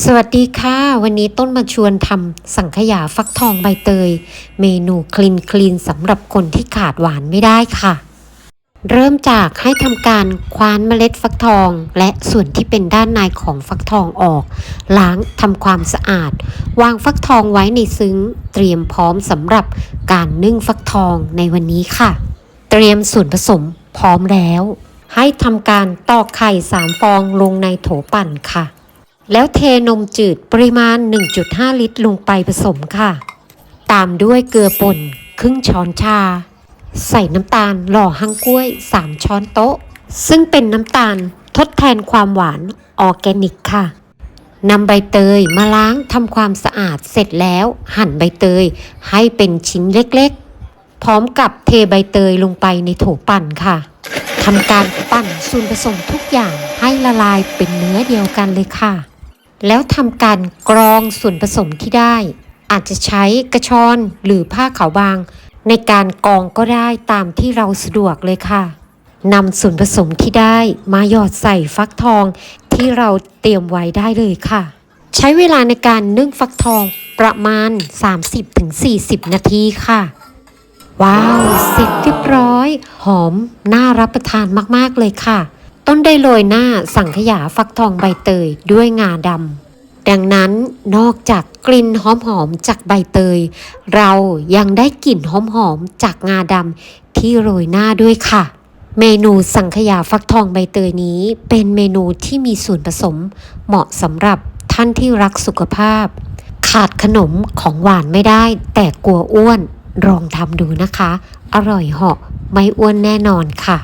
สวัสดีค่ะ วันนี้ต้นมาชวนทำสังขยาฟักทองใบเตย เมนูคลีนคลีนสำหรับคนที่ขาดหวานไม่ได้ค่ะ เริ่มจากให้ทำการคว้านเมล็ดฟักทอง และส่วนที่เป็นด้านในของฟักทองออก ล้างทำความสะอาด วางฟักทองไว้ในซึ้ง เตรียมพร้อมสำหรับการนึ่งฟักทองในวันนี้ค่ะ เตรียมส่วนผสมพร้อมแล้ว ให้ทำการตอกไข่สามฟองลงในโถปั่นค่ะ แล้วเทนมจืดปริมาณ 1.5 ลิตรลงไปผสมค่ะ ตามด้วยเกลือป่นครึ่งช้อนชา ใส่น้ำตาลหล่อหังกล้วย 3 ช้อนโต๊ะ ซึ่งเป็นน้ำตาลทดแทนความหวานออร์แกนิกค่ะนำใบเตยมาล้างทำความสะอาดเสร็จแล้วหั่นใบเตยให้เป็นชิ้นเล็กๆ พร้อมกับเทใบเตยลงไปในโถปั่นค่ะทำการปั่นส่วนผสมทุกอย่างให้ละลายเป็นเนื้อเดียวกันเลยค่ะ แล้วทำการกรองส่วนผสมที่ได้ อาจจะใช้กระชอนหรือผ้าขาวบาง ในการกรองก็ได้ตามที่เราสะดวกเลยค่ะนำส่วนผสมที่ได้มาหยอดใส่ฟักทองที่เราเตรียมไว้ได้เลยค่ะ ใช้เวลาในการนึ่งฟักทองประมาณ 30-40 นาทีค่ะ ว้าว เสร็จเรียบร้อย หอมน่ารับประทานมาก ๆ เลยค่ะ ต้นได้โรยหน้าสังขยาฟักทองใบเตยด้วยงาดำดังนั้นนอกจากกลิ่นหอมๆจากใบเตย เรายังได้กลิ่นหอมๆจากงาดำที่โรยหน้าด้วยค่ะ เมนูสังขยาฟักทองใบเตยนี้ เป็นเมนูที่มีส่วนผสม เหมาะสำหรับท่านที่รักสุขภาพ ขาดขนมของหวานไม่ได้ แต่กลัวอ้วนลองทำดูนะคะ อร่อยเหาะไม่อ้วนแน่นอนค่ะ